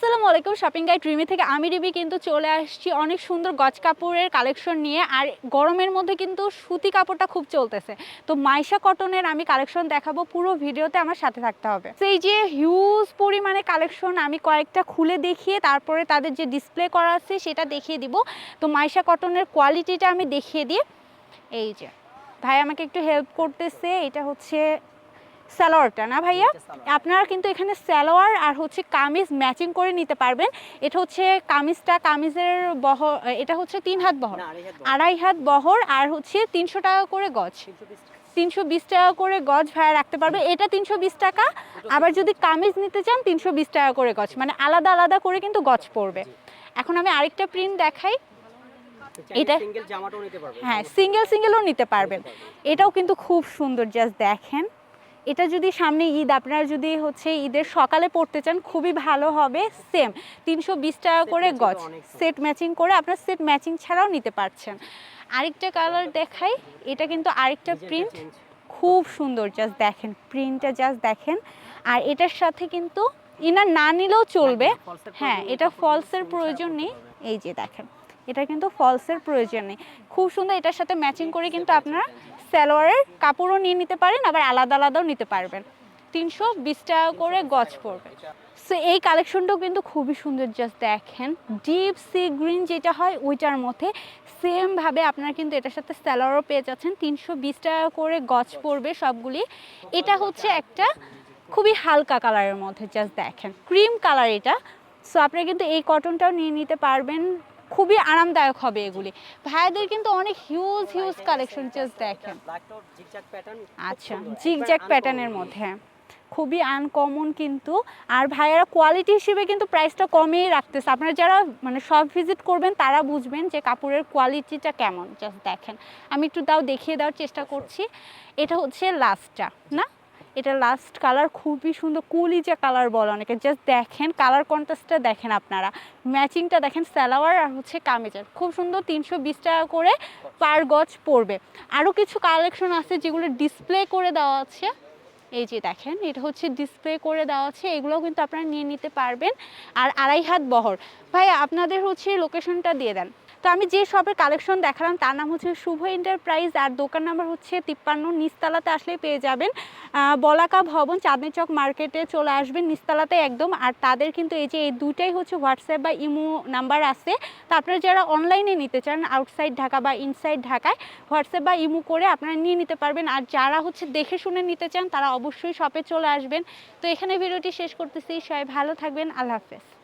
আসসালামু আলাইকুম shopping guide Rimi থেকে আমি রিবি কিন্তু চলে আসছি। অনেক সুন্দর গজ কাপড়ের কালেকশন নিয়ে, আর গরমের মধ্যে কিন্তু সুতি কাপড়টা খুব চলতেছে। তো মাইশা কটনের আমি কালেকশন দেখাবো, পুরো ভিডিওতে আমার সাথে থাকতে হবে। সেই যে হিউজ পরিমাণে কালেকশন আমি কয়েকটা খুলে দেখিয়ে, তারপরে তাদের যে ডিসপ্লে করা আছে, সেটা দেখিয়ে দিব। তো মাইশা কটনের কোয়ালিটিটা আমি দেখিয়ে দিই। এই যে, ভাই আমাকে একটু হেল্প করতেছে, এটা হচ্ছে সালোয়ারটা না ভাইয়া? আপনারা কিন্তু এখানে সালোয়ার আর হচ্ছে কামিজ ম্যাচিং করে নিতে পারবেন। এটা হচ্ছে কামিজটা কামিজের বহর এটা হচ্ছে তিন হাত বহর। আড়াই হাত বহর। আর হচ্ছে তিনশো টাকা করে গজ। তিনশো বিশ টাকা। করে গজ ভাড়া রাখতে পারবে। এটা তিনশো বিশ টাকা। আবার যদি কামিজ নিতে চান তিনশো বিশ টাকা করে গজ। মানে আলাদা আলাদা করে কিন্তু গজ পড়বে। এখন আমি আরেকটা প্রিন্ট দেখাই। এটা হ্যাঁ সিঙ্গেল সিঙ্গেলও নিতে পারবেন। এটাও কিন্তু খুব সুন্দর জাস্ট দেখেন। এটা যদি সামনে ঈদ আপনারা যদি হচ্ছে ঈদের সকালে পড়তে চান খুবই ভালো হবে। সেম তিনশো বিশ টাকা করে গজ। সেট ম্যাচিং করে আপনার সেট ম্যাচিং ছাড়াও নিতে পারছেন। আরেকটা কালার দেখাই এটা কিন্তু আরেকটা প্রিন্ট খুব সুন্দর জাস্ট দেখেন প্রিন্টটা জাস্ট দেখেন। আর এটার সাথে কিন্তু ইনার না নিলেও চলবে। হ্যাঁ এটা ফলসের প্রয়োজন নেই। এই যে দেখেন এটা কিন্তু ফলসের প্রয়োজন নেই। খুব সুন্দর এটার সাথে ম্যাচিং করে কিন্তু আপনারা সালোয়ারের কাপড়ও নিয়ে নিতে পারেন, আবার আলাদা আলাদাও নিতে পারবেন। তিনশো বিশ টাকা করে গজ পড়বে। সো এই কালেকশনটাও কিন্তু খুবই সুন্দর জাস্ট দেখেন। ডিপ সি গ্রিন যেটা হয়, ওইটার মধ্যে সেমভাবে আপনারা কিন্তু এটার সাথে স্যালোয়ারও পেয়ে যাচ্ছেন। তিনশো বিশ টাকা করে গজ পড়বে সবগুলি। এটা হচ্ছে একটা খুবই হালকা কালারের মধ্যে জাস্ট দেখেন। ক্রিম কালার এটা। সো আপনারা কিন্তু এই কটনটাও নিয়ে নিতে পারবেন। খুবই আরামদায়ক হবে এগুলি। ভাইয়াদের কিন্তু অনেক হিউজ হিউজ কালেকশন জাস্ট দেখেন। আচ্ছা জিগজ্যাগ প্যাটার্নের মধ্যে হ্যাঁ। খুবই আনকমন কিন্তু। আর ভাইয়ারা কোয়ালিটি হিসেবে কিন্তু প্রাইসটা কমেই রাখতেছে। আপনারা যারা মানে সব ভিজিট করবেন, তারা বুঝবেন যে কাপড়ের কোয়ালিটিটা কেমন। জাস্ট দেখেন। আমি একটু তাও দেখিয়ে দেওয়ার চেষ্টা করছি। এটা হচ্ছে লাস্টটা না? এটা লাস্ট কালার খুবই সুন্দর কুলিজা কালার বলে অনেকে জাস্ট দেখেন কালার কন্ট্রাস্টটা দেখেন আপনারা। ম্যাচিংটা দেখেন স্যালাওয়ার আর হচ্ছে কামিজের। খুব সুন্দর, তিনশো বিশ টাকা করে পার গজ পড়বে। আরও কিছু কালেকশন আছে যেগুলো ডিসপ্লে করে দেওয়া আছে। এই যে দেখেন, এটা হচ্ছে ডিসপ্লে করে দেওয়া আছে। এগুলোও কিন্তু আপনারা নিয়ে নিতে পারবেন। আর আড়াই হাত বহর। ভাই, আপনাদের হচ্ছে লোকেশনটা দিয়ে দেন। তো আমি যে শপের কালেকশন দেখালাম, তার নাম হচ্ছে শুভ এন্টারপ্রাইজ আর দোকান নাম্বার হচ্ছে তিপ্পান্ন নিস্তালাতে আসলে পেয়ে যাবেন। বলাকা ভবন, চাঁদনি চক মার্কেটে চলে আসবেন নিস্তালাতে একদম। আর তাদের কিন্তু এই যে, এই দুইটাই হচ্ছে হোয়াটসঅ্যাপ বা ইমো নাম্বার আছে। তো আপনারা যারা অনলাইনে নিতে চান আউটসাইড ঢাকা বা ইনসাইড ঢাকায় হোয়াটসঅ্যাপ বা ইমো করে আপনারা নিয়ে নিতে পারবেন। আর যারা হচ্ছে দেখে শুনে নিতে চান, তারা অবশ্যই শপে চলে আসবেন। তো এখানে ভিডিওটি শেষ করতেছি। সবাই ভালো থাকবেন। আল্লাহ হাফেজ।